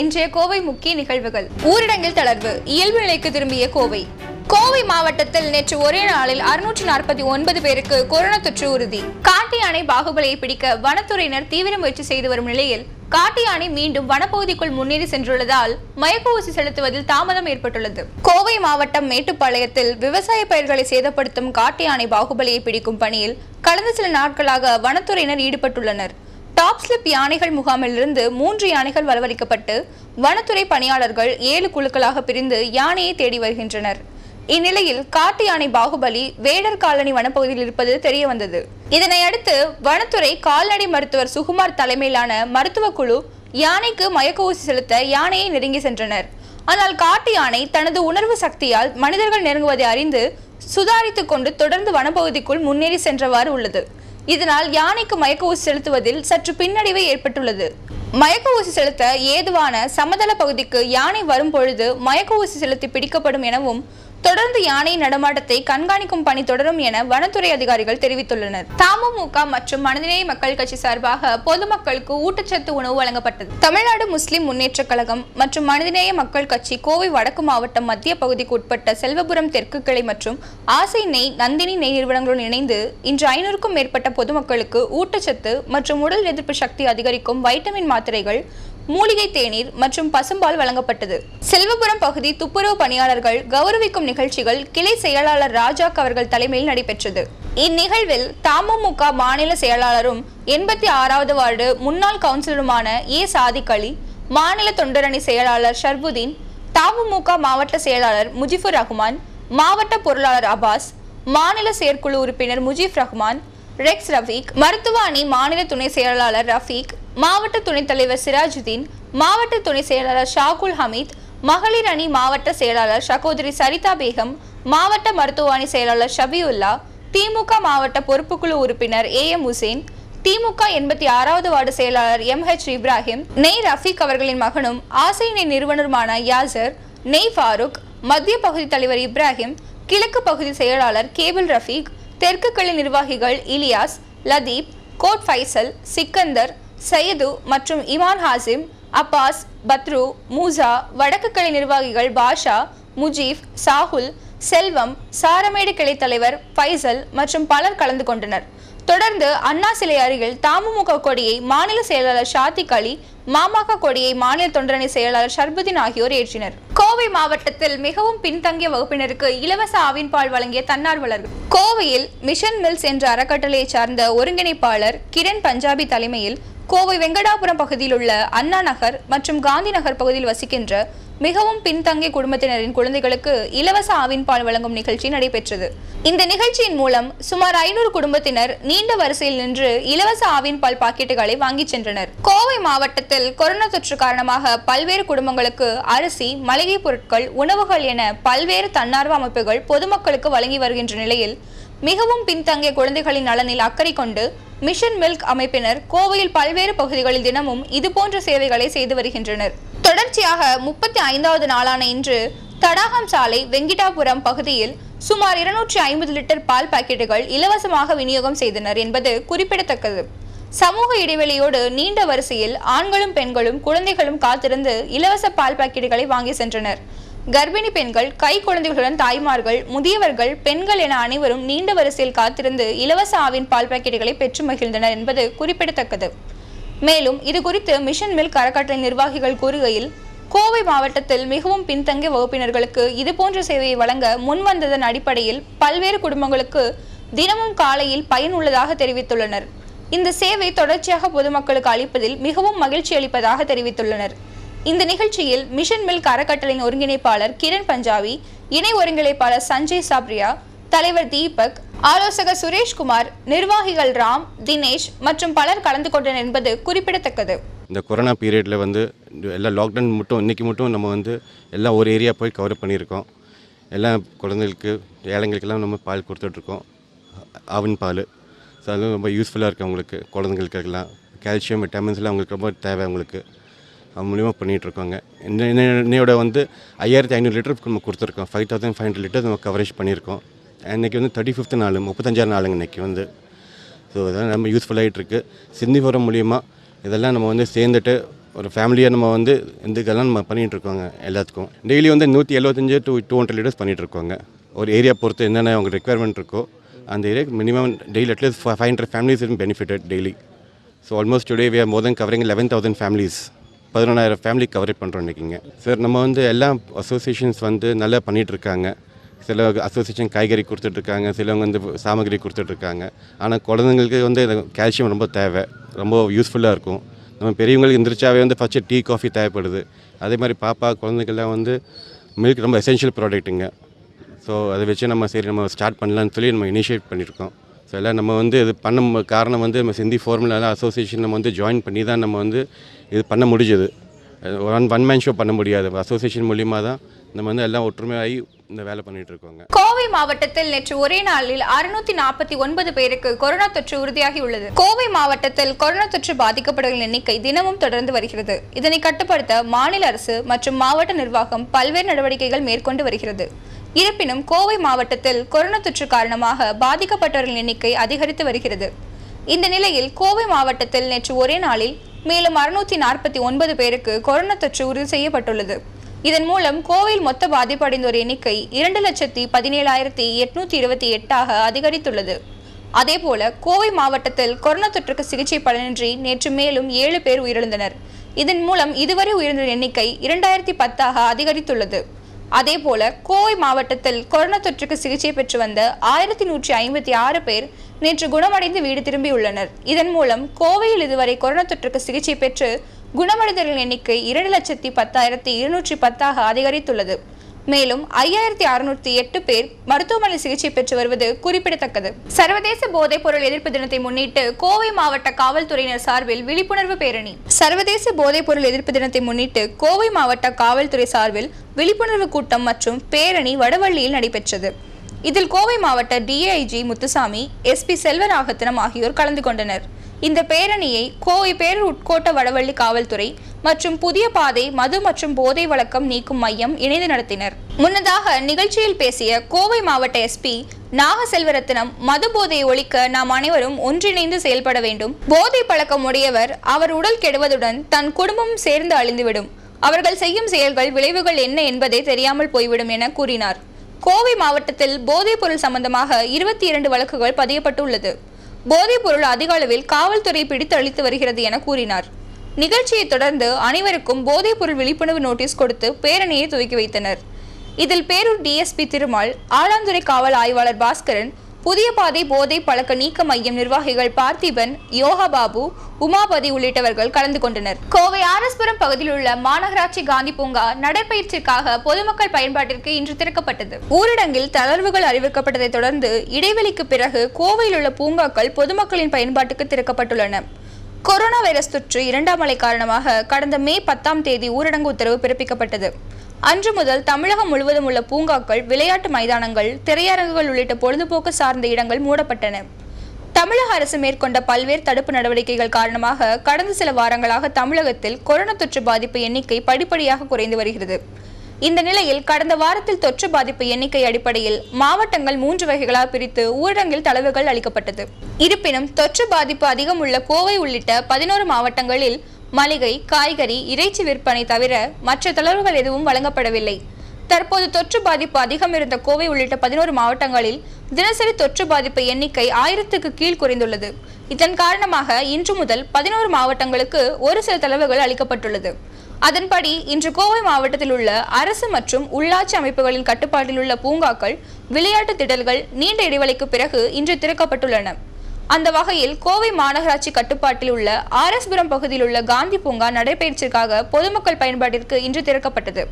இன்றைய கோவை முக்கிய நிகழ்வுகள். ஊரடங்கில் தளர்வு. இயல்பு நிலைக்கு திரும்பிய கோவை. கோவை மாவட்டத்தில் நேற்று ஒரே நாளில் அறுநூற்றி நாற்பத்தி ஒன்பது பேருக்கு கொரோனா தொற்று உறுதி. காட்டு யானை பாகுபலியை பிடிக்க வனத்துறையினர் தீவிர முயற்சி செய்து வரும் நிலையில் காட்டு யானை மீண்டும் வனப்பகுதிக்குள் முன்னேறி சென்றுள்ளதால் மயக்க ஊசி செலுத்துவதில் தாமதம் ஏற்பட்டுள்ளது. கோவை மாவட்டம் மேட்டுப்பாளையத்தில் விவசாய பயிர்களை சேதப்படுத்தும் காட்டு யானை பாகுபலியை பிடிக்கும் பணியில் கடந்த சில நாட்களாக வனத்துறையினர் ஈடுபட்டுள்ளனர். டாப் ஸ்லிப் யானைகள் முகாமிலிருந்து மூன்று யானைகள் வரவழைக்கப்பட்டு வனத்துறை பணியாளர்கள் ஏழு குழுக்களாக பிரிந்து யானையை தேடி வருகின்றனர். இந்நிலையில் காட்டு யானை பாகுபலி வேடர் காலனி வனப்பகுதியில் இருப்பது தெரிய வந்தது இதனை அடுத்து வனத்துறை கால்நடை மருத்துவர் சுகுமார் தலைமையிலான மருத்துவ குழு யானைக்கு மயக்க ஊசி செலுத்த யானையை நெருங்கி சென்றனர். ஆனால் காட்டு யானை தனது உணர்வு சக்தியால் மனிதர்கள் நெருங்குவதை அறிந்து சுதாரித்துக் கொண்டு தொடர்ந்து வனப்பகுதிக்குள் முன்னேறி சென்றவாறு உள்ளது. இதனால் யானைக்கு மயக்க ஊசி செலுத்துவதில் சற்று பின்னடைவு ஏற்பட்டுள்ளது. மயக்க ஊசி செலுத்த ஏதுவான சமதள பகுதிக்கு யானை வரும் பொழுது மயக்க ஊசி செலுத்தி பிடிக்கப்படும் எனவும் தொடர்ந்து யானை நடமாட்டத்தை கண்காணிக்கும் பணி தொடரும் என வனத்துறை அதிகாரிகள் தெரிவித்துள்ளனர். தமுமுக மற்றும் மனிதநேய மக்கள் கட்சி சார்பாக பொதுமக்களுக்கு ஊட்டச்சத்து உணவு வழங்கப்பட்டது. தமிழ்நாடு முஸ்லிம் முன்னேற்ற கழகம் மற்றும் மனிதநேய மக்கள் கட்சி கோவை வடக்கு மாவட்டம் மத்திய பகுதிக்கு உட்பட்ட செல்வபுரம் தெற்கு கிளை மற்றும் ஆசை நெய் நந்தினி நெய் நிறுவனங்களுடன் இணைந்து இன்று ஐநூறுக்கும் மேற்பட்ட பொதுமக்களுக்கு ஊட்டச்சத்து மற்றும் உடல் எதிர்ப்பு சக்தி அதிகரிக்கும் வைட்டமின் மாத்திரைகள் மூலிகை தேநீர் மற்றும் பசும்பால் வழங்கப்பட்டது. செல்வபுரம் பகுதி துப்புரவு பணியாளர்கள் கௌரவிக்கும் நிகழ்ச்சிகள் கிளை செயலாளர் ராஜா அவர்கள் தலைமையில் நடைபெற்றது. இந்நிகழ்வில் தமுமுக மாநில செயலாளரும் எண்பத்தி ஆறாவது வார்டு முன்னாள் கவுன்சிலருமான ஏ சாதிக் அலி மாநில தொண்டரணி செயலாளர் ஷர்புதீன் தமுமுக மாவட்ட செயலாளர் முஜிபுர் ரஹ்மான் மாவட்ட பொருளாளர் அபாஸ் மாநில செயற்குழு உறுப்பினர் முஜீப் ரஹ்மான் ரெக்ஸ் ரஃபீக் மருத்துவ அணி மாநில துணை செயலாளர் ரஃபீக் மாவட்ட துணைத் தலைவர் சிராஜுதீன் மாவட்ட துணை செயலாளர் ஷாகுல் ஹமீத் மகளிர் அணி மாவட்ட செயலாளர் சகோதரி சரிதா பேகம் மாவட்ட மருத்துவ அணி செயலாளர் ஷபியுல்லா திமுக மாவட்ட பொறுப்புக்குழு உறுப்பினர் ஏ எம் உசேன் திமுக எண்பத்தி ஆறாவது வார்டு செயலாளர் எம் ஹெச் இப்ராஹிம் நெய் ரஃபீக் அவர்களின் மகனும் ஆசை நெய் நிறுவனருமான யாசர் நெய் ஃபாரூக் மத்திய பகுதி தலைவர் இப்ராஹிம் கிழக்கு பகுதி செயலாளர் கேபிள் ரஃபீக் தெற்கு கிளை நிர்வாகிகள் இலியாஸ் லதீப் கோட் ஃபைசல் சிக்கந்தர் சையது மற்றும் இமான் ஹாசிம் அப்பாஸ் பத்ரு மூசா வடக்கு கிளை நிர்வாகிகள் பாஷா முஜீப் சாகுல் செல்வம் சாரமேடு கிளை தலைவர் ஃபைசல் மற்றும் பலர் கலந்து கொண்டனர். தொடர்ந்து அண்ணா சிலை அருகில் தமுமுக கொடியை மாநில செயலாளர் ஷாத்திக் அலி மாமாக கொடியை மாநில தொண்டரணி செயலாளர் ஷர்புதீன் ஆகியோர் ஏற்றினர். கோவை மாவட்டத்தில் மிகவும் பின்தங்கிய வகுப்பினருக்கு இலவச ஆவின் பால் வழங்கிய தன்னார்வலர்கள் கோவையில் மிஷன் மில்ஸ் என்ற அறக்கட்டளையை சார்ந்த ஒருங்கிணைப்பாளர் கிரண் பஞ்சாபி தலைமையில் கோவை வெங்கடாபுரம் பகுதியில் உள்ள அண்ணா நகர் மற்றும் காந்தி நகர் பகுதியில் வசிக்கின்ற மிகவும் பின்தங்கிய குடும்பத்தினரின் குழந்தைகளுக்கு இலவச ஆவின் பால் வழங்கும் நிகழ்ச்சி நடைபெற்றது. இந்த நிகழ்ச்சியின் மூலம் சுமார் ஐநூறு குடும்பத்தினர் நீண்ட வரிசையில் நின்று இலவச ஆவின் பால் பாக்கெட்டுகளை வாங்கிச் சென்றனர். கோவை மாவட்டத்தில் கொரோனா தொற்று காரணமாக பல்வேறு குடும்பங்களுக்கு அரிசி மளிகை பொருட்கள் உணவுகள் என பல்வேறு தன்னார்வ அமைப்புகள் பொதுமக்களுக்கு வழங்கி வருகின்ற நிலையில் மிகவும் பின்தங்கிய குழந்தைகளின் நலனில் அக்கறை கொண்டு மிஷன் மில்க் அமைப்பினர் கோவையில் பல்வேறு பகுதிகளில் தினமும் இதுபோன்ற சேவைகளை செய்து வருகின்றனர். தொடர்ச்சியாக முப்பத்தி ஐந்தாவது நாளான இன்று தடாகம் சாலை வெங்கிடாபுரம் பகுதியில் சுமார் இருநூற்றி ஐம்பது லிட்டர் பால் பாக்கெட்டுகள் இலவசமாக விநியோகம் செய்தனர் என்பது குறிப்பிடத்தக்கது. சமூக இடைவெளியோடு நீண்ட வரிசையில் ஆண்களும் பெண்களும் குழந்தைகளும் காத்திருந்து இலவச பால் பாக்கெட்டுகளை வாங்கி சென்றனர். கர்ப்பிணி பெண்கள் கை குழந்தைகளுடன் தாய்மார்கள் முதியவர்கள் பெண்கள் என அனைவரும் நீண்ட வரிசையில் காத்திருந்து இலவச ஆவின் பால் பாக்கெட்டுகளை பெற்று மகிழ்ந்தனர் என்பது குறிப்பிடத்தக்கது. மேலும் இது குறித்து மிஷன் மில்க் அறக்கட்டளை நிர்வாகிகள் கூறுகையில் கோவை மாவட்டத்தில் மிகவும் பின்தங்கிய வகுப்பினர்களுக்கு இதுபோன்ற சேவையை வழங்க முன்வந்ததன் அடிப்படையில் பல்வேறு குடும்பங்களுக்கு தினமும் காலையில் பயனுள்ளதாக தெரிவித்துள்ளனர். இந்த சேவை தொடர்ச்சியாக பொதுமக்களுக்கு அளிப்பதில் மிகவும் மகிழ்ச்சி அளிப்பதாக தெரிவித்துள்ளனர். இந்த நிகழ்ச்சியில் மிஷன் மில்க் அறக்கட்டளையின் ஒருங்கிணைப்பாளர் கிரண் பஞ்சாபி இணை ஒருங்கிணைப்பாளர் சஞ்சய் சாப்ரியா தலைவர் தீபக் ஆலோசகர் சுரேஷ்குமார் நிர்வாகிகள் ராம் தினேஷ் மற்றும் பலர் கலந்து கொண்டனர் என்பது குறிப்பிடத்தக்கது. இந்த கொரோனா பீரியடில் வந்து எல்லா லாக்டவுன் மட்டும் இன்றைக்கி மட்டும் நம்ம வந்து எல்லாம் ஒரு ஏரியா போய் கவர் பண்ணியிருக்கோம். எல்லா குழந்தைகளுக்கு ஏழைங்களுக்கெல்லாம் நம்ம பால் கொடுத்துட்ருக்கோம். ஆவின் பால். ஸோ அதுவும் ரொம்ப யூஸ்ஃபுல்லாக இருக்குது அவங்களுக்கு குழந்தைங்களுக்கெல்லாம் கால்சியம் விட்டமின்ஸ்லாம் அவங்களுக்கு ரொம்ப தேவை அவங்களுக்கு. அது மூலிமா பண்ணிகிட்ருக்காங்க என்னையோட இன்னையோட வந்து ஐயாயிரத்தி ஐநூறு லிட்டர் நம்ம கொடுத்துருக்கோம். Five thousand five hundred litre நம்ம கவரேஜ் பண்ணியிருக்கோம். இன்றைக்கி வந்து தேர்ட்டி ஃபிஃப்த் நாள் முப்பத்தஞ்சாயிரம் நாளுங்க இன்றைக்கி வந்து. ஸோ இதெல்லாம் ரொம்ப யூஸ்ஃபுல்லாகிட்டு இருக்குது சிந்தி சிந்திபுரம் மூலிமா இதெல்லாம் நம்ம வந்து சேர்ந்துட்டு ஒரு ஃபேமிலியாக நம்ம வந்து இதுக்கெல்லாம் நம்ம பண்ணிகிட்டு இருக்கோங்க எல்லாத்துக்கும். டெய்லி வந்து நூற்றி எழுபத்தஞ்சு டூ டூ ஹண்ட்ரட் லிட்டர்ஸ் பண்ணிகிட்ருக்கோங்க ஒரு ஏரியா பொறுத்து என்னென்ன அவங்க ரெக்குயர்மெண்ட் இருக்கோ அந்த area minimum daily at least five hundred families benefitted daily so almost today we are more than covering eleven thousand families பதினொன்றாயிரம் family coverage பண்ணுறோம் இன்றைக்கிங்க சார் நம்ம வந்து எல்லா அசோசியேஷன்ஸ் வந்து நல்லா பண்ணிகிட்ருக்காங்க சில அசோசியேஷன் காய்கறி கொடுத்துட்ருக்காங்க சிலவங்க வந்து சாமகிரி கொடுத்துட்ருக்காங்க ஆனால் குழந்தைங்களுக்கு வந்து கால்சியம் ரொம்ப தேவை. ரொம்ப யூஸ்ஃபுல்லாக இருக்கும். நம்ம பெரியவங்களுக்கு எந்திரிச்சாவே வந்து ஃபஸ்ட்டு டீ காஃபி தேவைப்படுது. அதே மாதிரி பாப்பா குழந்தைங்கள்லாம் வந்து மில்க் ரொம்ப எசென்ஷியல் ப்ராடக்ட்டுங்க ஸோ அதை வச்சு நம்ம சரி நம்ம ஸ்டார்ட் பண்ணலான்னு சொல்லி நம்ம இனிஷியேட் பண்ணியிருக்கோம் ஸோ எல்லாம் நம்ம வந்து இது பண்ண மு- காரணம் வந்து நம்ம சிந்தி ஃபார்முலா அசோசியேஷன் நம்ம வந்து ஜாயின் பண்ணி தான் நம்ம வந்து இது பண்ண முடிஞ்சது. ஒன் ஒன் மேன் ஷோ பண்ண முடியாது. அசோசியேஷன் மூலியமாக தான் நம்ம வந்து எல்லாம் ஒற்றுமையாகி இந்த வேலை பண்ணிட்டு இருக்கோங்க. கோவை மாவட்டத்தில் நேற்று ஒரே நாளில் அறுநூத்தி நாற்பத்தி ஒன்பது பேருக்கு கொரோனா தொற்று உறுதியாகி உள்ளது கோவை மாவட்டத்தில் கொரோனா தொற்று பாதிக்கப்படுகளின் எண்ணிக்கை தினமும் தொடர்ந்து வருகிறது. இதனை கட்டுப்படுத்த மாநில அரசு மற்றும் மாவட்ட நிர்வாகம் பல்வேறு நடவடிக்கைகள் மேற்கொண்டு வருகிறது. இருப்பினும் கோவை மாவட்டத்தில் கொரோனா தொற்று காரணமாக பாதிக்கப்பட்டவர்களின் எண்ணிக்கை அதிகரித்து வருகிறது. இந்த நிலையில் கோவை மாவட்டத்தில் நேற்று ஒரே நாளில் மேலும் அறுநூத்தி நாற்பத்தி ஒன்பது பேருக்கு கொரோனா தொற்று உறுதி செய்யப்பட்டுள்ளது. இதன் மூலம் கோவையில் மொத்த பாதிப்படைந்தோர் எண்ணிக்கை இரண்டு லட்சத்தி பதினேழாயிரத்தி எட்நூத்தி இருபத்தி எட்டாக அதிகரித்துள்ளது. அதேபோல கோவை மாவட்டத்தில் கொரோனா தொற்றுக்கு சிகிச்சை பலனின்றி நேற்று மேலும் ஏழு பேர் உயிரிழந்தனர். இதன் மூலம் இதுவரை உயிரிழந்த எண்ணிக்கை இரண்டாயிரத்தி பத்தாக அதிகரித்துள்ளது. அதேபோல கோவை மாவட்டத்தில் கொரோனா தொற்றுக்கு சிகிச்சை பெற்று வந்த ஆயிரத்தி நூற்றி ஐம்பத்தி ஆறு பேர் நேற்று குணமடைந்து வீடு திரும்பியுள்ளனர். இதன் மூலம் கோவையில் இதுவரை கொரோனா தொற்றுக்கு சிகிச்சை பெற்று குணமடைந்தவர்களின் எண்ணிக்கை இரண்டு லட்சத்தி பத்தாயிரத்தி இருநூற்றி பத்தாக அதிகரித்துள்ளது. மேலும் ஐயாயிரத்தி அறுநூற்றி எட்டு பேர் மருத்துவமனை சிகிச்சை பெற்று வருவது குறிப்பிடத்தக்கது. சர்வதேச போதைப் பொருள் எதிர்ப்பு தினத்தை முன்னிட்டு கோவை மாவட்ட காவல்துறையினர் சார்பில் விழிப்புணர்வு பேரணி. சர்வதேச போதைப் பொருள் எதிர்ப்பு தினத்தை முன்னிட்டு கோவை மாவட்ட காவல்துறை சார்பில் விழிப்புணர்வு கூட்டம் மற்றும் பேரணி வடவள்ளியில் நடைபெற்றது. இதில் கோவை மாவட்ட டிஐஜி முத்துசாமி எஸ்பி செல்வராகத்தினம் ஆகியோர் கலந்து கொண்டனர். இந்த பேரணியை கோவை பேரூர் உட்கோட்ட வடவள்ளி காவல்துறை மற்றும் புதிய பாதை மது மற்றும் போதை வழக்கம் நீக்கும் மையம் இணைந்து நடத்தினர். முன்னதாக நிகழ்ச்சியில் பேசிய கோவை மாவட்ட எஸ்பி நாகசெல்வரத்தினம் மது போதையை ஒழிக்க நாம் அனைவரும் ஒன்றிணைந்து செயல்பட வேண்டும். போதை பழக்கம் உடையவர் அவர் உடல் கெடுவதுடன் தன் குடும்பம் சேர்ந்து அழிந்துவிடும். அவர்கள் செய்யும் செயல்கள் விளைவுகள் என்ன என்பதே தெரியாமல் போய்விடும் என கூறினார். கோவை மாவட்டத்தில் போதைப் பொருள் சம்பந்தமாக இருபத்தி இரண்டு வழக்குகள் பதியப்பட்டுள்ளது. போதைப் பொருள் அதிக அளவில் காவல்துறை பிடித்து அளித்து வருகிறது என கூறினார். நிகழ்ச்சியைத் தொடர்ந்து அனைவருக்கும் போதைப் பொருள் விழிப்புணர்வு நோட்டீஸ் கொடுத்து பேரணியை துவக்கி வைத்தனர். இதில் பேரூர் டிஎஸ்பி திருமால் ஆலாந்துறை காவல் ஆய்வாளர் பாஸ்கரன் புதிய பாதை போதை பழக்க நீக்க மையம் நிர்வாகிகள் பார்த்திபன் யோகா பாபு உமாபதி உள்ளிட்டவர்கள் கலந்து கொண்டனர். கோவை ஆரஸ்புரம் பகுதியில் உள்ள மாநகராட்சி காந்தி பூங்கா நடைபயிற்சிக்காக பொதுமக்கள் பயன்பாட்டிற்கு இன்று திறக்கப்பட்டது. ஊரடங்கில் தளர்வுகள் அறிவிக்கப்பட்டதை தொடர்ந்து இடைவெளிக்கு பிறகு கோவையில் உள்ள பூங்காக்கள் பொதுமக்களின் பயன்பாட்டுக்கு திறக்கப்பட்டுள்ளன. கொரோனா வைரஸ் தொற்று இரண்டாம் அலை காரணமாக கடந்த மே பத்தாம் தேதி ஊரடங்கு உத்தரவு பிறப்பிக்கப்பட்டது. அன்று முதல் தமிழகம் முழுவதும் உள்ள பூங்காக்கள் விளையாட்டு மைதானங்கள் திரையரங்குகள் உள்ளிட்ட பொழுதுபோக்கு சார்ந்த இடங்கள் மூடப்பட்டன. தமிழக அரசு மேற்கொண்ட பல்வேறு தடுப்பு நடவடிக்கைகள் காரணமாக கடந்த சில வாரங்களாக தமிழகத்தில் கொரோனா தொற்று பாதிப்பு எண்ணிக்கை படிப்படியாக குறைந்து வருகிறது. இந்த நிலையில் கடந்த வாரத்தில் தொற்று பாதிப்பு எண்ணிக்கை அடிப்படையில் மாவட்டங்கள் மூன்று வகைகளாக பிரித்து ஊரடங்கில் தளர்வுகள் அளிக்கப்பட்டது. இருப்பினும் தொற்று பாதிப்பு அதிகம் உள்ள கோவை உள்ளிட்ட பதினோரு மாவட்டங்களில் மளிகை காய்கறி இறைச்சி விற்பனை தவிர மற்ற தளர்வுகள் எதுவும் வழங்கப்படவில்லை. தற்போது தொற்று பாதிப்பு அதிகம் இருந்த கோவை உள்ளிட்ட பதினோரு மாவட்டங்களில் தினசரி தொற்று பாதிப்பு எண்ணிக்கை ஆயிரத்துக்கு கீழ் குறைந்துள்ளது. இதன் காரணமாக இன்று முதல் பதினோரு மாவட்டங்களுக்கு ஒரு சில தளர்வுகள் அளிக்கப்பட்டுள்ளது. அதன்படி இன்று கோவை மாவட்டத்தில் உள்ள அரசு மற்றும் உள்ளாட்சி அமைப்புகளின் கட்டுப்பாட்டில் உள்ள பூங்காக்கள் விளையாட்டு திடல்கள் நீண்ட இடைவெளிக்கு பிறகு இன்று திறக்கப்பட்டுள்ளன. அந்த வகையில் கோவை மாநகராட்சி கட்டுப்பாட்டில் உள்ள ஆர்எஸ்புரம் பகுதியில் உள்ள காந்தி பூங்கா நடைபயிற்சிக்காக பொதுமக்கள் பயன்பாட்டிற்கு இன்று திறக்கப்பட்டது.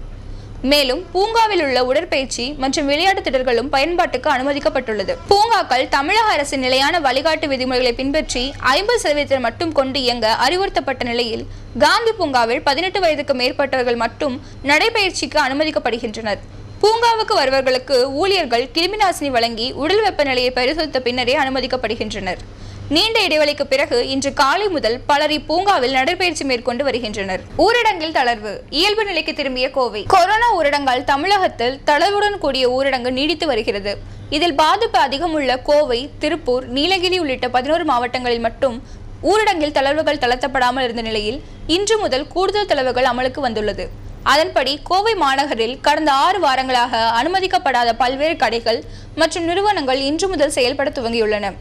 மேலும் பூங்காவில் உள்ள உடற்பயிற்சி மற்றும் விளையாட்டு திடர்களும் பயன்பாட்டுக்கு அனுமதிக்கப்பட்டுள்ளது. பூங்காக்கள் தமிழக அரசின் நிலையான வழிகாட்டு விதிமுறைகளை பின்பற்றி ஐம்பது சதவீதத்தை மட்டும் கொண்டு இயங்க அறிவுறுத்தப்பட்ட நிலையில் காந்தி பூங்காவில் பதினெட்டு வயதுக்கு மேற்பட்டவர்கள் மட்டும் நடைபயிற்சிக்கு அனுமதிக்கப்படுகின்றனர். பூங்காவுக்கு வருபவர்களுக்கு ஊழியர்கள் கிருமிநாசினி வழங்கி உடல் வெப்பநிலையை பரிசோதித்த பின்னரே அனுமதிக்கப்படுகின்றனர். நீண்ட இடைவெளிக்கு பிறகு இன்று காலை முதல் பலர் இப்பூங்காவில் நடைபயிற்சி மேற்கொண்டு வருகின்றனர். ஊரடங்கில் தளர்வு. இயல்பு நிலைக்கு திரும்பிய கோவை. கொரோனா ஊரடங்கால் தமிழகத்தில் தளர்வுடன் கூடிய ஊரடங்கு நீடித்து வருகிறது. இதில் பாதிப்பு அதிகம் உள்ள கோவை திருப்பூர் நீலகிரி உள்ளிட்ட பதினோரு மாவட்டங்களில் மட்டும் ஊரடங்கில் தளர்வுகள் தளர்த்தப்படாமல் இருந்த நிலையில் இன்று முதல் கூடுதல் தளர்வுகள் அமலுக்கு வந்துள்ளது. அதன்படி கோவை மாநகரில் கடந்த ஆறு வாரங்களாக அனுமதிக்கப்படாத பல்வேறு கடைகள் மற்றும் நிறுவனங்கள் இன்று முதல் செயல்பட துவங்கியுள்ளன.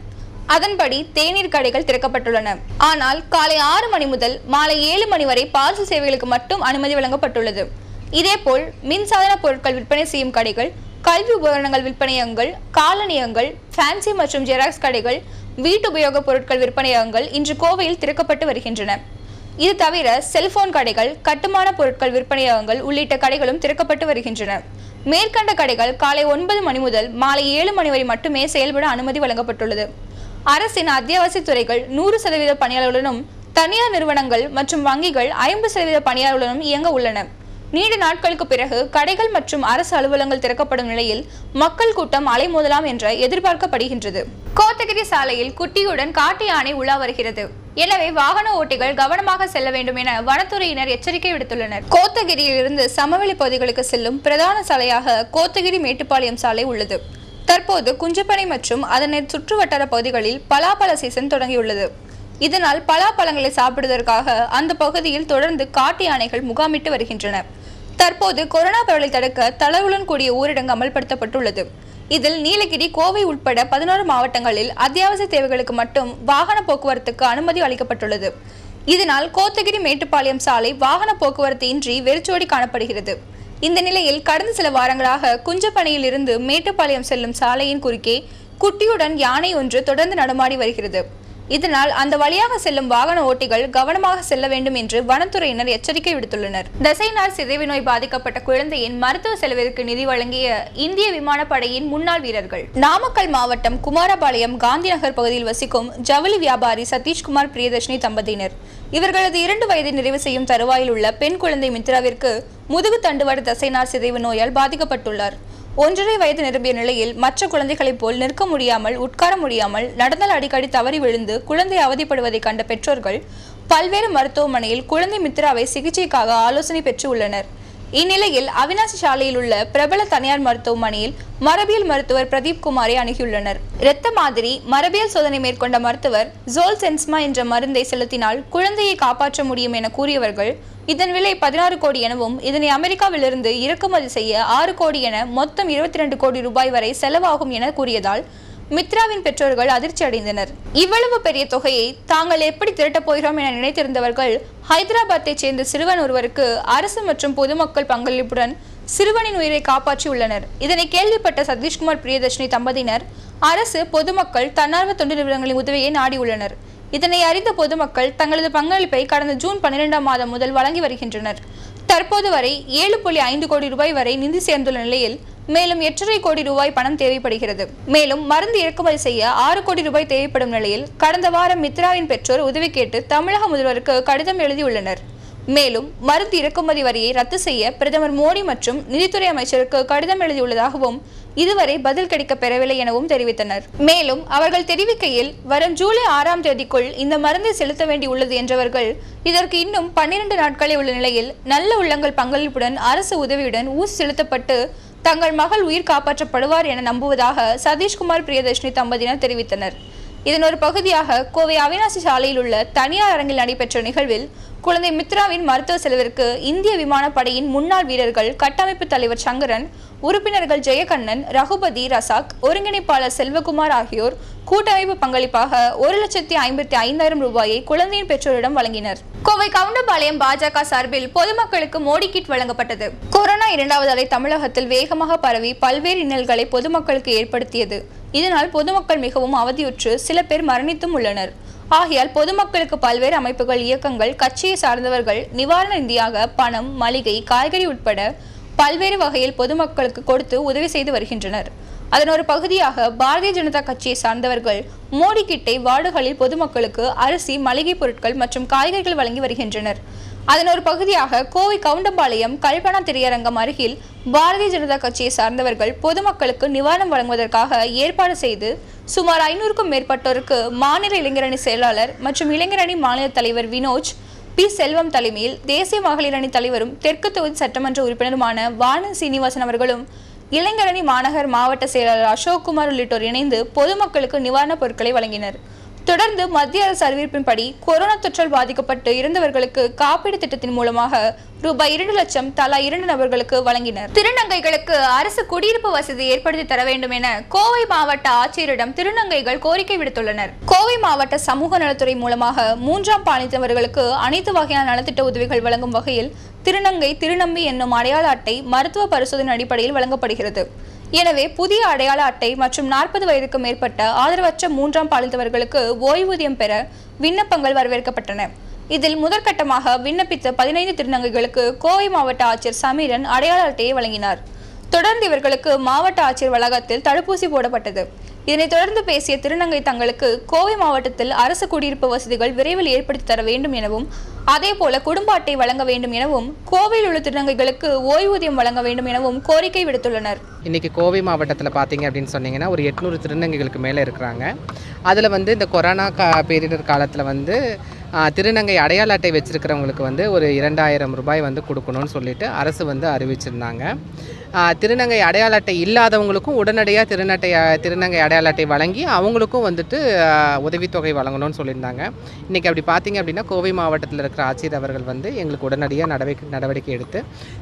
அதன்படி தேநீர் கடைகள் திறக்கப்பட்டுள்ளன. ஆனால் காலை ஆறு மணி முதல் மாலை ஏழு மணி வரை பார்சல் சேவைகளுக்கு மட்டும் அனுமதி வழங்கப்பட்டுள்ளது. இதேபோல் மின்சாதன பொருட்கள் விற்பனை செய்யும் கடைகள் கல்வி உபகரணங்கள் விற்பனையகங்கள் காலனியங்கள் ஃபேன்சி மற்றும் ஜெராக்ஸ் கடைகள் வீட்டு உபயோகப் பொருட்கள் விற்பனையகங்கள் இன்று கோவையில் திறக்கப்பட்டு வருகின்றன. இது தவிர செல்போன் கடைகள் கட்டுமான பொருட்கள் விற்பனையகங்கள் உள்ளிட்ட கடைகளும் திறக்கப்பட்டு வருகின்றன. மேற்கண்ட கடைகள் காலை ஒன்பது மணி முதல் மாலை ஏழு மணி வரை மட்டுமே செயல்பட அனுமதி வழங்கப்பட்டுள்ளது. அரசின் அத்தியாவசிய துறைகள் நூறு சதவீத பணியாளர்களுடனும் தனியார் நிறுவனங்கள் மற்றும் வங்கிகள் ஐம்பது சதவீத பணியாளர்களுடனும் இயங்க உள்ளன. நீண்ட நாட்களுக்கு பிறகு கடைகள் மற்றும் அரசு அலுவலகங்கள் திறக்கப்படும் நிலையில் மக்கள் கூட்டம் அலைமோதலாம் என்ற எதிர்பார்க்கப்படுகின்றது. கோத்தகிரி சாலையில் குட்டியுடன் காட்டு யானை உலா வருகிறது. எனவே வாகன ஓட்டிகள் கவனமாக செல்ல வேண்டும் என வனத்துறையினர் எச்சரிக்கை விடுத்துள்ளனர். கோத்தகிரியிலிருந்து சமவெளி பகுதிகளுக்கு செல்லும் பிரதான சாலையாக கோத்தகிரி மேட்டுப்பாளையம் சாலை உள்ளது. தற்போது குஞ்சப்பனை மற்றும் அதனை சுற்றுவட்டார பகுதிகளில் பலாப்பழ சீசன் தொடங்கியுள்ளது. இதனால் பலாப்பழங்களை சாப்பிடுவதற்காக அந்த பகுதியில் தொடர்ந்து காட்டு யானைகள் முகாமிட்டு வருகின்றன. தற்போது கொரோனா பரவலை தடுக்க தளர்வுடன் கூடிய ஊரடங்கு அமல்படுத்தப்பட்டுள்ளது. இதில் நீலகிரி கோவை உட்பட பதினோரு மாவட்டங்களில் அத்தியாவசிய தேவைகளுக்கு மட்டும் வாகன போக்குவரத்துக்கு அனுமதி அளிக்கப்பட்டுள்ளது. இதனால் கோத்தகிரி மேட்டுப்பாளையம் சாலை வாகன போக்குவரத்து இன்றி வெறிச்சோடி காணப்படுகிறது. இந்த நிலையில் கடந்த சில வாரங்களாக குஞ்சப்பனையில் இருந்து மேட்டுப்பாளையம் செல்லும் சாலையின் குறுக்கே குட்டியுடன் யானை ஒன்று தொடர்ந்து நடமாடி வருகிறது. இதனால் அந்த வழியாக செல்லும் வாகன ஓட்டிகள் கவனமாக செல்ல வேண்டும் என்று வனத்துறையினர் எச்சரிக்கை விடுத்துள்ளனர். தசைநார் சிதைவு நோய் பாதிக்கப்பட்ட குழந்தையின் மருத்துவ செலவிற்கு நிதி வழங்கிய இந்திய விமானப்படையின் முன்னாள் வீரர்கள். நாமக்கல் மாவட்டம் குமாரபாளையம் காந்திநகர் பகுதியில் வசிக்கும் ஜவுளி வியாபாரி சதீஷ்குமார் பிரியதர்ஷினி தம்பதியினர். இவர்களது இரண்டு வயதை நிறைவு செய்யும் தருவாயில் உள்ள பெண் குழந்தை மித்ராவிற்கு முதுகு தண்டுவட தசைநார் சிதைவு நோயால் பாதிக்கப்பட்டுள்ளார். ஒன்றரை வயது நிரம்பிய நிலையில் மற்ற குழந்தைகளைப் போல் நிற்க முடியாமல் உட்கார முடியாமல் நடந்தால் அடிக்கடி தவறி விழுந்து குழந்தை அவதிப்படுவதை கண்ட பெற்றோர்கள் பல்வேறு மருத்துவமனையில் குழந்தை மித்ராவை சிகிச்சைக்காக ஆலோசனை பெற்று உள்ளனர். இந்நிலையில் அவினாசி சாலையில் உள்ள பிரபல தனியார் மருத்துவமனையில் மரபியல் மருத்துவர் பிரதீப் குமாரை அணுகியுள்ளனர். இரத்த மாதிரி மரபியல் சோதனை மேற்கொண்ட மருத்துவர் ஜோல் சென்ஸ்மா என்ற மருந்தை செலுத்தினால் குழந்தையை காப்பாற்ற முடியும் என கூறியவர்கள் இதன் விலை பதினாறு கோடி எனவும் இதனை அமெரிக்காவிலிருந்து இறக்குமதி செய்ய ஆறு கோடி என மொத்தம் இருபத்தி ரெண்டு கோடி ரூபாய் வரை செலவாகும் என கூறியதால் மித்ராவின் பெற்றோர்கள் அதிர்ச்சி அடைந்தனர். இவ்வளவு பெரிய தொகையை தாங்கள் எப்படி திரட்டப் போகிறோம் என நினைத்திருந்தவர்கள் ஹைதராபாத்தைச் சேர்ந்த சிறுவன் ஒருவருக்கு அரசு மற்றும் பொதுமக்கள் பங்களிப்புடன் சிறுவனின் உயிரை காப்பாற்றியுள்ளனர் இதனை கேள்விப்பட்ட சதீஷ்குமார் பிரியதர்ஷினி தம்பதியினர் அரசு பொதுமக்கள் தன்னார்வ தொண்டு நிறுவனங்களின் உதவியை நாடியுள்ளனர். இதனை அறிந்த பொதுமக்கள் தங்களது பங்களிப்பை கடந்த ஜூன் பன்னிரெண்டாம் மாதம் முதல் வழங்கி வருகின்றனர். தற்போது வரை ஏழு புள்ளி ஐந்து கோடி ரூபாய் வரை நிதி சேர்ந்துள்ள நிலையில் மேலும் எட்டரை கோடி ரூபாய் பணம் தேவைப்படுகிறது. மேலும் மருந்து இறக்குமதி செய்ய ஆறு கோடி ரூபாய் தேவைப்படும் நிலையில் கடந்த வாரம் மித்ராவின் பெற்றோர் உதவி கேட்டு தமிழக முதல்வருக்கு கடிதம் எழுதியுள்ளனர். மேலும் மருந்து இறக்குமதி வரியை ரத்து செய்ய பிரதமர் மோடி மற்றும் நிதித்துறை அமைச்சருக்கு கடிதம் எழுதியுள்ளதாகவும் இதுவரை பதில் கிடைக்க பெறவில்லை எனவும் தெரிவித்தனர். மேலும் அவர்கள் தெரிவிக்கையில் வரும் ஜூலை ஆறாம் தேதிக்குள் இந்த மருந்தை செலுத்த வேண்டி உள்ளது என்றவர்கள் இதற்கு இன்னும் பன்னிரண்டு நாட்களே உள்ள நிலையில் நல்ல உள்ளங்கள் பங்களிப்புடன் அரசு உதவியுடன் ஊசி செலுத்தப்பட்டு தங்கள் மகள் உயிர் காப்பாற்றப்படுவார் என நம்புவதாக சதீஷ்குமார் பிரியதர்ஷினி தம்பதியினர் தெரிவித்தனர். இதன் ஒரு பகுதியாக கோவை அவினாசி சாலையில் உள்ள தனியார் அரங்கில் நடைபெற்ற நிகழ்வில் குழந்தை மித்ராவின் மருத்துவ செலவிற்கு இந்திய விமானப்படையின் முன்னாள் வீரர்கள் கட்டமைப்பு தலைவர் சங்கரன் உறுப்பினர்கள் ஜெயகண்ணன் ரகுபதி ரசாக் ஒருங்கிணைப்பாளர் செல்வகுமார் ஆகியோர் கூட்டமைப்பு பங்களிப்பாக ஒரு லட்சத்தி ஐம்பத்தி ஐந்தாயிரம் ரூபாயை குழந்தையின் பெற்றோரிடம் வழங்கினர். கோவை கவுண்டபாளையம் பாஜக சார்பில் பொதுமக்களுக்கு மோடி கிட் வழங்கப்பட்டது. கொரோனா இரண்டாவது அலை தமிழகத்தில் வேகமாக பரவி பல்வேறு இன்னல்களை பொதுமக்களுக்கு ஏற்படுத்தியது. இதனால் பொதுமக்கள் மிகவும் அவதியுற்று சில பேர் மரணித்தும் உள்ளனர். ஆகையால் பொதுமக்களுக்கு பல்வேறு அமைப்புகள் இயக்கங்கள் கட்சியை சார்ந்தவர்கள் நிவாரண நிதியாக பணம் மளிகை காய்கறி உட்பட பல்வேறு வகையில் பொதுமக்களுக்கு கொடுத்து உதவி செய்து வருகின்றனர். அதன் ஒரு பகுதியாக பாரதிய ஜனதா கட்சியை சார்ந்தவர்கள் மோடி கிட்டை வார்டுகளில் பொதுமக்களுக்கு அரிசி மளிகை பொருட்கள் மற்றும் காய்கறிகள் வழங்கி வருகின்றனர். அதன் ஒரு பகுதியாக கோவை கவுண்டம்பாளையம் கல்பனா திரையரங்கம் அருகில் பாரதிய ஜனதா கட்சியை சார்ந்தவர்கள் பொதுமக்களுக்கு நிவாரணம் வழங்குவதற்காக ஏற்பாடு செய்து சுமார் ஐநூறுக்கும் மேற்பட்டோருக்கு மாநில இளைஞரணி செயலாளர் மற்றும் இளைஞரணி மாநில தலைவர் வினோஜ் பி. செல்வம் தலைமையில் தேசிய மகளிர் அணி தலைவரும் தெற்கு தொகுதி சட்டமன்ற உறுப்பினருமான வானன் சீனிவாசன் அவர்களும் இளைஞரணி மாநகர் மாவட்ட செயலாளர் அசோக்குமார் உள்ளிட்டோர் இணைந்து பொதுமக்களுக்கு நிவாரணப் பொருட்களை வழங்கினர். தொடர்ந்து மத்திய அரசு அறிவிப்பின்படி கொரோனா தொற்றால் பாதிக்கப்பட்டு இறந்தவர்களுக்கு காப்பீடு திட்டத்தின் மூலமாக ரூபாய் இரண்டு லட்சம் தலா இரண்டு நபர்களுக்கு வழங்கினர். திருநங்கைகளுக்கு அரசு குடியிருப்பு வசதி ஏற்படுத்தி தர வேண்டும் என கோவை மாவட்ட ஆட்சியரிடம் திருநங்கைகள் கோரிக்கை விடுத்துள்ளனர். கோவை மாவட்ட சமூக நலத்துறை மூலமாக மூன்றாம் பாலித்தவர்களுக்கு அனைத்து வகையான நலத்திட்ட உதவிகள் வழங்கும் வகையில் திருநங்கை திருநம்பி என்னும் அடையாள அட்டை மருத்துவ பரிசோதனை அடிப்படையில் வழங்கப்படுகிறது. எனவே புதிய அடையாள அட்டை மற்றும் நாற்பது வயதுக்கு மேற்பட்ட ஆதரவற்ற மூன்றாம் பாலித்தவர்களுக்கு ஓய்வூதியம் பெற விண்ணப்பங்கள் வரவேற்கப்பட்டன. இதில் முதற்கட்டமாக விண்ணப்பித்த பதினைந்து திருநங்கைகளுக்கு கோவை மாவட்ட ஆட்சியர் சமீரன் அடையாள அட்டையை வழங்கினார். தொடர்ந்து இவர்களுக்கு மாவட்ட ஆட்சியர் வளாகத்தில் தடுப்பூசி போடப்பட்டது. இதனைத் தொடர்ந்து பேசிய திருநங்கை தங்களுக்கு கோவை மாவட்டத்தில் அரசு குடியிருப்பு வசதிகள் விரைவில் ஏற்படுத்தி தர வேண்டும் எனவும் அதேபோல குடும்ப அட்டை வழங்க வேண்டும் எனவும் கோவையில் உள்ள திருநங்கைகளுக்கு ஓய்வூதியம் வழங்க வேண்டும் எனவும் கோரிக்கை விடுத்துள்ளனர். இன்றைக்கி கோவை மாவட்டத்தில் பார்த்தீங்க அப்படின்னு சொன்னீங்கன்னா ஒரு எட்நூறு திருநங்கைகளுக்கு மேலே இருக்கிறாங்க. அதில் வந்து இந்த கொரோனா கா பேரிடர் காலத்தில் வந்து திருநங்கை அடையாள அட்டை வச்சுருக்கிறவங்களுக்கு வந்து ஒரு இரண்டாயிரம் ரூபாய் வந்து கொடுக்கணும்னு சொல்லிட்டு அரசு வந்து அறிவிச்சிருந்தாங்க. திருநங்கை அடையாள அட்டை இல்லாதவங்களுக்கும் உடனடியாக திருநட்டை திருநங்கை அடையாள அட்டை வழங்கி அவங்களுக்கும் வந்துட்டு உதவித்தொகை வழங்கணும்னு சொல்லியிருந்தாங்க. இன்றைக்கி அப்படி பார்த்தீங்க அப்படின்னா கோவை மாவட்டத்தில் இருக்கிற ஆட்சியர் அவர்கள் வந்து எங்களுக்கு உடனடியாக நடவடிக்கை நடவடிக்கை எடுத்து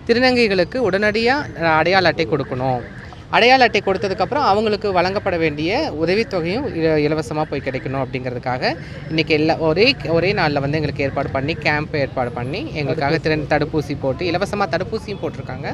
திருநங்கைகளுக்கு உடனடியாக அடையாள அட்டை கொடுக்கணும். அடையாள அட்டை கொடுத்ததுக்கப்புறம் அவங்களுக்கு வழங்கப்பட வேண்டிய உதவித்தொகையும் இல- இலவசமாக போய் கிடைக்கணும் அப்படிங்கிறதுக்காக இன்றைக்கி எல்லா ஒரே ஒரே நாளில் வந்து எங்களுக்கு ஏற்பாடு பண்ணி கேம்ப் ஏற்பாடு பண்ணி எங்களுக்காக திறன் தடுப்பூசி போட்டு இலவசமாக தடுப்பூசியும் போட்டிருக்காங்க.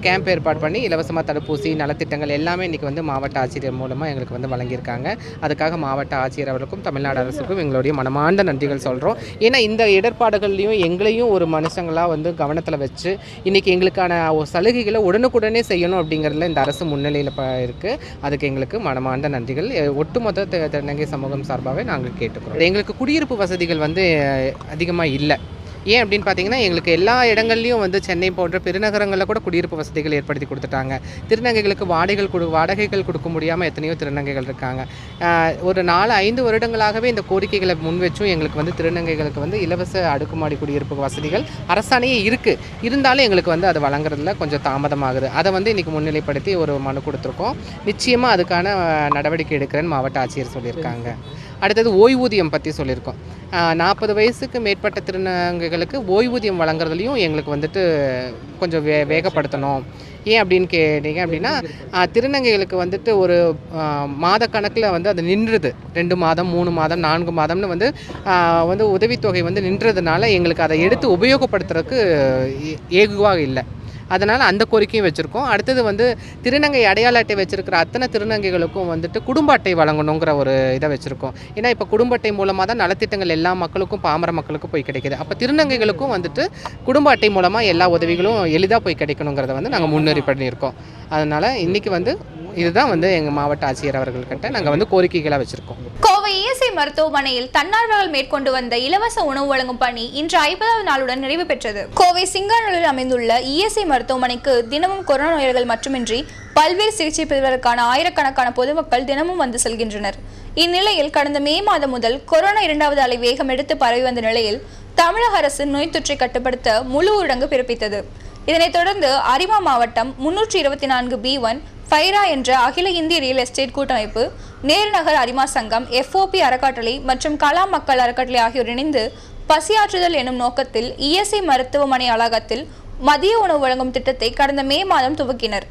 கேம்ப் ஏற்பாடு பண்ணி இலவசமாக தடுப்பூசி நலத்திட்டங்கள் எல்லாமே இன்றைக்கி வந்து மாவட்ட ஆட்சியர் மூலமாக எங்களுக்கு வந்து வழங்கியிருக்காங்க. அதுக்காக மாவட்ட ஆட்சியர் அவர்களுக்கும் தமிழ்நாடு அரசுக்கும் எங்களுடைய மனமார்ந்த நன்றிகள் சொல்கிறோம் ஏன்னா இந்த இடர்பாடுகள்லையும் எங்களையும் ஒரு மனுஷங்களாக வந்து கவனத்தில் வச்சு இன்றைக்கி எங்களுக்கான சலுகைகளை உடனுக்குடனே செய்யணும் அப்படிங்கிறதுல இந்த அரசு முன்னிலையில் இப்போ இருக்குது அதுக்கு எங்களுக்கு மனமார்ந்த நன்றிகள். ஒட்டுமொத்த தெ- தென்னங்கை சமூகம் சார்பாகவே நாங்கள் கேட்டுக்கிறோம். எங்களுக்கு குடியிருப்பு வசதிகள் வந்து அதிகமாக இல்லை. ஏன் அப்படின்னு பார்த்தீங்கன்னா எங்களுக்கு எல்லா இடங்கள்லையும் வந்து சென்னை போன்ற பெருநகரங்களில் கூட குடியிருப்பு வசதிகள் ஏற்படுத்தி கொடுத்துட்டாங்க. திருநங்கைகளுக்கு வாடகைகள் கொடு வாடகைகள் கொடுக்க முடியாமல் எத்தனையோ திருநங்கைகள் இருக்காங்க. ஒரு நாலு ஐந்து வருடங்களாகவே இந்த கோரிக்கைகளை முன்வச்சும் எங்களுக்கு வந்து திருநங்கைகளுக்கு வந்து இலவச அடுக்குமாடி குடியிருப்பு வசதிகள் அரசாணையே இருக்குது இருந்தாலும் எங்களுக்கு வந்து அது வழங்குறதுல கொஞ்சம் தாமதமாகுது. அதை வந்து இன்றைக்கி முன்னிலைப்படுத்தி ஒரு மனு கொடுத்துருக்கோம். நிச்சயமாக அதுக்கான நடவடிக்கை எடுக்கிறேன்னு மாவட்ட ஆட்சியர் சொல்லியிருக்காங்க. அடுத்தது ஓய்வூதியம் பற்றி சொல்லியிருக்கோம். நாற்பது வயசுக்கு மேற்பட்ட திருநங்கைகளுக்கு ஓய்வூதியம் வழங்குறதுலையும் எங்களுக்கு வந்துட்டு கொஞ்சம் வே வேகப்படுத்தணும். ஏன் அப்படின்னு கேட்டீங்க அப்படின்னா திருநங்கைகளுக்கு வந்துட்டு ஒரு மாதக்கணக்கில் வந்து அது நின்றுது. ரெண்டு மாதம் மூணு மாதம் நான்கு மாதம்னு வந்து வந்து உதவித்தொகை வந்து நின்றதுனால எங்களுக்கு அதை எடுத்து உபயோகப்படுத்துறதுக்கு ஏ- ஏகுவாக இல்லை. அதனால் அந்த கோரிக்கையும் வச்சுருக்கோம். அடுத்தது வந்து திருநங்கை அடையாள அட்டை வச்சுருக்கிற அத்தனை திருநங்கைகளுக்கும் வந்துட்டு குடும்ப அட்டை வழங்கணுங்கிற ஒரு இதை வச்சுருக்கோம். ஏன்னா இப்போ குடும்ப அட்டை மூலமாக தான் நலத்திட்டங்கள் எல்லா மக்களுக்கும் பாமர மக்களுக்கும் போய் கிடைக்கிது. அப்போ திருநங்கைகளுக்கும் வந்துட்டு குடும்ப அட்டை மூலமாக எல்லா உதவிகளும் எளிதாக போய் கிடைக்கணுங்கிறத வந்து நாங்கள் முன்னுரி பண்ணியிருக்கோம். அதனால் இன்றைக்கி வந்து இதுதான் வந்து எங்கள் மாவட்ட ஆட்சியர் அவர்கள்கிட்ட நாங்கள் வந்து கோரிக்கைகளாக வச்சுருக்கோம். கோவை இஎஸ்ஐ மருத்துவமனையில் தன்னார்வலர்கள் மேற்கொண்டு வந்த இலவச உணவு வழங்கும் பணி இன்று ஐம்பதாவது நாளுடன் நிறைவு பெற்றது. கோவை சிங்காநல்லூரில் அமைந்துள்ள இஎஸ்ஐ மருத்துவமனைக்கு தினமும் கொரோனா நோயாளிகள் மட்டுமின்றி பல்வேறு சிகிச்சை பெறுவதற்கான ஆயிரக்கணக்கான பொதுமக்கள் தினமும் வந்து செல்கின்றனர். இந்நிலையில் கடந்த மே மாதம் முதல் கொரோனா இரண்டாவது அலை வேகம் எடுத்து பரவி வந்த நிலையில் தமிழக அரசு நோய் தொற்றை கட்டுப்படுத்த முழு ஊரடங்கு பிறப்பித்தது. இதனைத் தொடர்ந்து அரிமா மாவட்டம் முன்னூற்றி இருபத்தி நான்கு பி ஒன் ஃபைரா என்ற அகில இந்திய ரியல் எஸ்டேட் கூட்டமைப்பு நேருநகர் அரிமா சங்கம் எஃப்ஓபி அறக்கட்டளை மற்றும் கலாம் மக்கள் அறக்கட்டளை ஆகியோர் இணைந்து பசியாற்றுதல் எனும் நோக்கத்தில் இஎஸ்ஐ மருத்துவமனை வளாகத்தில் மதிய உணவு வழங்கும் திட்டத்தை கடந்த மே மாதம் துவக்கினர்.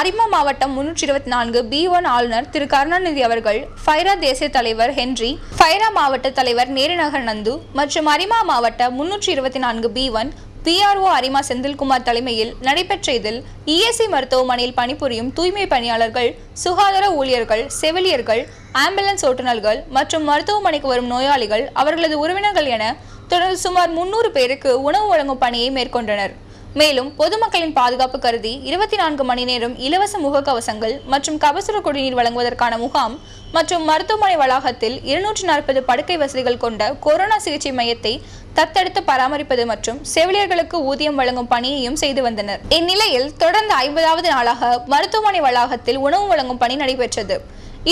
அரிமா மாவட்டம் முன்னூற்றி இருபத்தி நான்கு பி ஒன் ஆளுநர் திரு கருணாநிதி அவர்கள் ஃபைரா தேசிய தலைவர் ஹென்றி ஃபைரா மாவட்ட தலைவர் நேருநகர் நந்து மற்றும் அரிமா மாவட்ட முன்னூற்றி இருபத்தி நான்கு பி ஒன் பிஆர்ஓ அரிமா செந்தில்குமார் தலைமையில் நடைபெற்ற இதில் இஎஸ்சி மருத்துவமனையில் பணிபுரியும் தூய்மை பணியாளர்கள் சுகாதார ஊழியர்கள் செவிலியர்கள் ஆம்புலன்ஸ் ஓட்டுநர்கள் மற்றும் மருத்துவமனைக்கு வரும் நோயாளிகள் அவர்களது உறவினர்கள் என தொடர்ந்து சுமார் முன்னூறு பேருக்கு உணவு வழங்கும் பணியை மேற்கொண்டனர். மேலும் பொதுமக்களின் பாதுகாப்பு கருதி இருபத்தி நான்கு மணி நேரம் இலவச முகக்கவசங்கள் மற்றும் கபசுர குடிநீர் வழங்குவதற்கான முகாம் மற்றும் மருத்துவமனை வளாகத்தில் இருநூற்றி நாற்பது படுக்கை வசதிகள் கொண்ட கொரோனா சிகிச்சை மையத்தை தத்தெடுத்து பராமரிப்பது மற்றும் செவிலியர்களுக்கு ஊதியம் வழங்கும் பணியையும் செய்து வந்தனர். இந்நிலையில் தொடர்ந்து ஐம்பதாவது நாளாக மருத்துவமனை வளாகத்தில் உணவு வழங்கும் பணி நடைபெற்றது.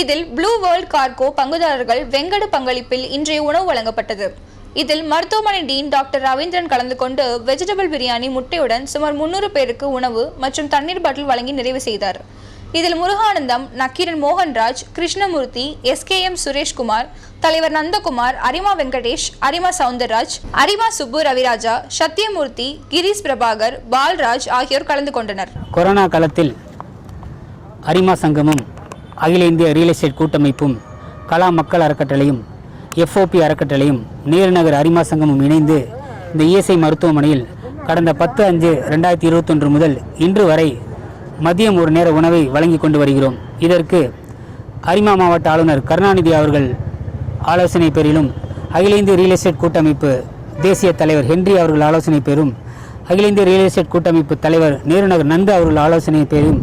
இதில் ப்ளூ வேர்ல்ட் கார்கோ பங்குதாரர்கள் வெங்கடு பங்களிப்பில் இன்றைய உணவு வழங்கப்பட்டது. இதில் மருத்துவமனை டீன் டாக்டர் ரவீந்திரன் கலந்து கொண்டு வெஜிடபிள் பிரியாணி முட்டையுடன் சுமார் முன்னூறு பேருக்கு உணவு மற்றும் தண்ணீர் பாட்டில் வழங்கி நிறைவு செய்தார். இதில் முருகானந்தம் நக்கீரன் மோகன்ராஜ் கிருஷ்ணமூர்த்தி எஸ்கேஎம் சுரேஷ்குமார் தலைவர் நந்தகுமார் அரிமா வெங்கடேஷ் அரிமா சவுந்தரராஜ் அரிமா சுப்பு ரவிராஜா சத்யமூர்த்தி கிரீஷ் பிரபாகர் பால்ராஜ் ஆகியோர் கலந்து கொண்டனர். கொரோனா காலத்தில் அரிமா சங்கமும் அகில இந்திய ரியல் எஸ்டேட் கூட்டமைப்பும் கலா மக்கள் அறக்கட்டளையும் எஃப்ஓபி அறக்கட்டளையும் நேருநகர் அரிமா சங்கமும் இணைந்து இந்த இஎஸ்ஐ மருத்துவமனையில் கடந்த பத்து அஞ்சு ரெண்டாயிரத்தி இருபத்தொன்று முதல் இன்று வரை மதியம் ஒரு நேர உணவை வழங்கி கொண்டு வருகிறோம். இதற்கு அரிமா மாவட்ட ஆளுநர் கருணாநிதி அவர்கள் ஆலோசனை பேரிலும் அகில இந்திய ரியல் எஸ்டேட் கூட்டமைப்பு தேசிய தலைவர் ஹென்றி அவர்கள் ஆலோசனை பேரும் அகில இந்திய ரியல் எஸ்டேட் கூட்டமைப்பு தலைவர் நேருநகர் நந்து அவர்கள் ஆலோசனை பேரும்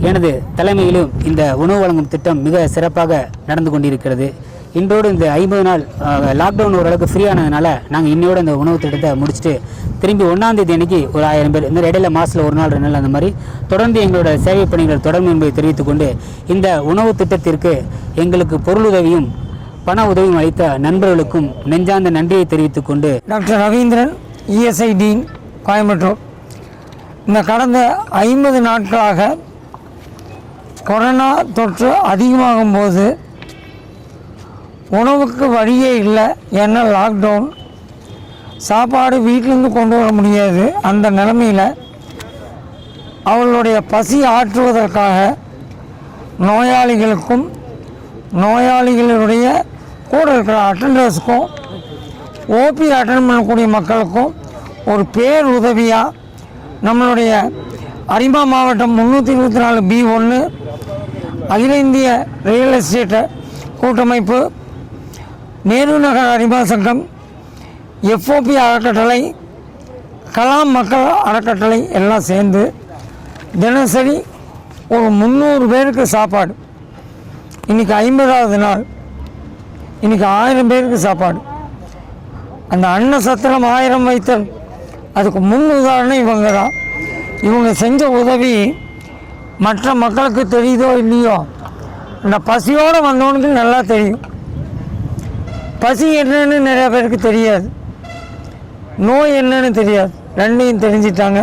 எனது தலைமையிலும் இந்த உணவு வழங்கும் திட்டம் மிக சிறப்பாக நடந்து கொண்டிருக்கிறது. இன்றோடு இந்த ஐம்பது நாள் லாக்டவுன் ஓரளவுக்கு ஃப்ரீயானதுனால நாங்கள் இன்னையோட இந்த உணவு திட்டத்தை முடிச்சுட்டு திரும்பி ஒன்றாந்தேதி அன்னைக்கு ஒரு ஆயிரம் பேர் இந்த இடையில மாதத்தில் ஒரு நாள் ரெண்டு நாள் அந்த மாதிரி தொடர்ந்து எங்களோட சேவை பணிகள் தொடரும் என்பதை தெரிவித்துக் கொண்டு இந்த உணவு திட்டத்திற்கு எங்களுக்கு பொருளுதவியும் பண உதவியும் அளித்த நண்பர்களுக்கும் நெஞ்சார்ந்த நன்றியை தெரிவித்துக் கொண்டு doctor Ravindran ESI dean Coimbatore. இந்த கடந்த ஐம்பது நாட்களாக கொரோனா தொற்று அதிகமாகும் போது உணவுக்கு வழியே இல்லை. ஏன்னா லாக்டவுன் சாப்பாடு வீட்டிலேருந்து கொண்டு வர முடியாது. அந்த நிலமையில் அவர்களுடைய பசி ஆற்றுவதற்காக நோயாளிகளுக்கும் நோயாளிகளுடைய கூட இருக்கிற அட்டண்டர்ஸுக்கும் ஓபி அட்டன் பண்ணக்கூடிய மக்களுக்கும் ஒரு பேர் உதவியாக நம்மளுடைய அரிமா மாவட்டம் முந்நூற்றி இருபத்தி நாலு பி ஒன்று அகில இந்திய ரியல் எஸ்டேட்டு கூட்டமைப்பு நேரு நகர் அரிமா சங்கம் எஃப்ஓபி அறக்கட்டளை கலாம் மக்கள் அறக்கட்டளை எல்லாம் சேர்ந்து தினசரி ஒரு முந்நூறு பேருக்கு சாப்பாடு. இன்றைக்கி ஐம்பதாவது நாள். இன்றைக்கி ஆயிரம் பேருக்கு சாப்பாடு. அந்த அன்ன சத்திரம் ஆயிரம் வைத்தல் அதுக்கு முன் உதாரணம் இவங்க தான். இவங்க செஞ்ச உதவி மற்ற மக்களுக்கு தெரியுதோ இல்லையோ? இந்த பசியோடு வந்தவனுக்கு நல்லா தெரியும். பசி என்னன்னு நிறையா பேருக்கு தெரியாது. நோய் என்னன்னு தெரியாது. ரெண்டையும் தெரிஞ்சிட்டாங்க.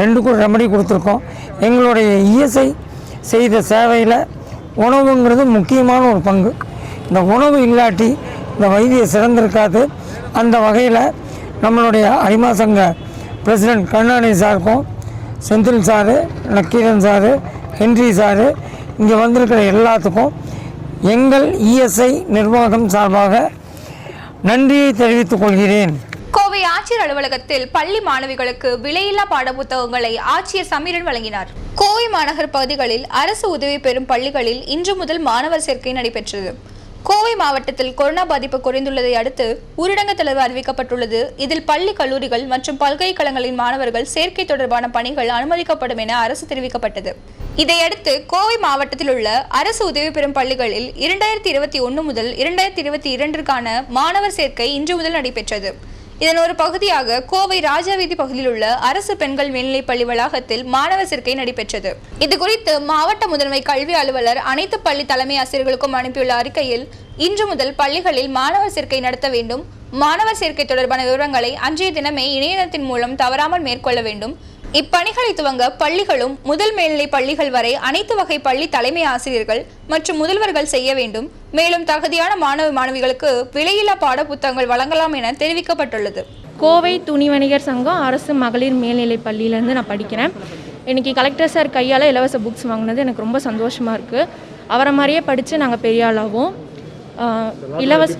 ரெண்டுக்கும் ரெமடி கொடுத்துருக்கோம். எங்களுடைய இஎஸ்ஐ செய்த சேவையில் உணவுங்கிறது முக்கியமான ஒரு பங்கு. இந்த உணவு இல்லாட்டி இந்த வைத்திய சிறந்திருக்காது. அந்த வகையில் நம்மளுடைய அரிமா சங்க பிரசிடென்ட் கருணாநிதி சாருக்கும் Senthil sir Nakkeeran sir Henry sir இங்கே வந்திருக்கிற எல்லாத்துக்கும் எங்கள் இஎஸ்ஐ நிர்வாகம் சார்பாக நன்றியை தெரிவித்துக் கொள்கிறேன். கோவை ஆட்சியர் அலுவலகத்தில் பள்ளி மாணவிகளுக்கு விலையில்லா பாடப்புத்தகங்களை ஆட்சியர் சமீரன் வழங்கினார். கோவை மாநகர் பகுதிகளில் அரசு உதவி பெறும் பள்ளிகளில் இன்று முதல் மாணவர் சேர்க்கை நடைபெற்றது. கோவை மாவட்டத்தில் கொரோனா பாதிப்பு குறைந்துள்ளதை அடுத்து ஊரடங்கு தளர்வு அறிவிக்கப்பட்டுள்ளது. இதில் பள்ளி கல்லூரிகள் மற்றும் பல்கலைக்கழகங்களின் மாணவர்கள் சேர்க்கை தொடர்பான பணிகள் அனுமதிக்கப்படும் என அரசு தெரிவிக்கப்பட்டது. இதையடுத்து கோவை மாவட்டத்தில் உள்ள அரசு உதவி பெறும் பள்ளிகளில் இரண்டாயிரத்தி இருபத்தி ஒன்று முதல் இரண்டாயிரத்தி இருபத்தி இரண்டிற்கான மாணவர் சேர்க்கை இன்று முதல் நடைபெற்றது. இதன் ஒரு பகுதியாக கோவை ராஜாவீதி பகுதியில் உள்ள அரசு பெண்கள் மேல்நிலைப் பள்ளி வளாகத்தில் மாணவர் சேர்க்கை நடைபெற்றது. இது குறித்து மாவட்ட முதன்மை கல்வி அலுவலர் அனைத்து பள்ளி தலைமை ஆசிரியர்களுக்கும் அனுப்பியுள்ள அறிக்கையில் இன்று முதல் பள்ளிகளில் மாணவர் சேர்க்கை நடத்த வேண்டும். மாணவர் சேர்க்கை தொடர்பான விவரங்களை அன்றைய தினமே இணையதளத்தின் மூலம் தவறாமல் மேற்கொள்ள வேண்டும். இப்பணிகளை துவங்க பள்ளிகளும் முதல் மேல்நிலை பள்ளிகள் வரை அனைத்து வகை பள்ளி தலைமை ஆசிரியர்கள் மற்றும் முதல்வர்கள் செய்ய வேண்டும். மேலும் தகுதியான மாணவ மாணவிகளுக்கு விலையில்லா பாட புத்தகங்கள் வழங்கலாம் என தெரிவிக்கப்பட்டுள்ளது. கோவை துணி வணிகர் சங்கம் அரசு மகளிர் மேல்நிலை பள்ளியிலேருந்து நான் படிக்கிறேன். இன்னைக்கு கலெக்டர் சார் கையால் இலவச புக்ஸ் வாங்கினது எனக்கு ரொம்ப சந்தோஷமாக இருக்குது அவரை மாதிரியே படித்து நாங்கள் பெரிய ஆளாகும் இலவச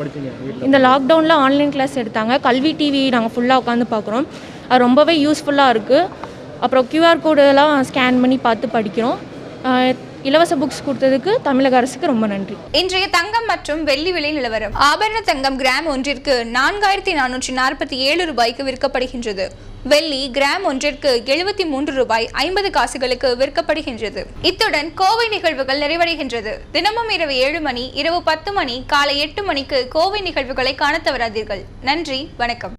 இந்த லாக்டவுனில் ஆன்லைன் கிளாஸ் எடுத்தாங்க. கல்வி டிவி நாங்கள் ஃபுல்லாக உட்காந்து பார்க்குறோம். அது ரொம்பவே யூஸ்ஃபுல்லாக இருக்குது அப்புறம் கியூஆர் கோடெல்லாம் ஸ்கேன் பண்ணி பார்த்து படிக்கிறோம். இலவச புக்ஸ் கொடுத்ததுக்கு தமிழக அரசுக்கு ரொம்ப நன்றி. இன்றைய தங்கம் மற்றும் வெள்ளி விலை நிலவரம். ஆபரண தங்கம் கிராம் ஒன்றிற்கு நான்காயிரத்தி நானூற்றி நாற்பத்தி ஏழு ரூபாய்க்கு விற்கப்படுகின்றது. வெள்ளி கிராம் ஒன்றிற்கு எழுபத்தி மூன்று ரூபாய் ஐம்பது காசுகளுக்கு விற்கப்படுகின்றது. இத்துடன் கோவை நிகழ்வுகள் நிறைவடைகின்றது. தினமும் இரவு ஏழு மணி இரவு பத்து மணி காலை எட்டு மணிக்கு கோவை நிகழ்வுகளை காண தவறாதீர்கள். நன்றி வணக்கம்.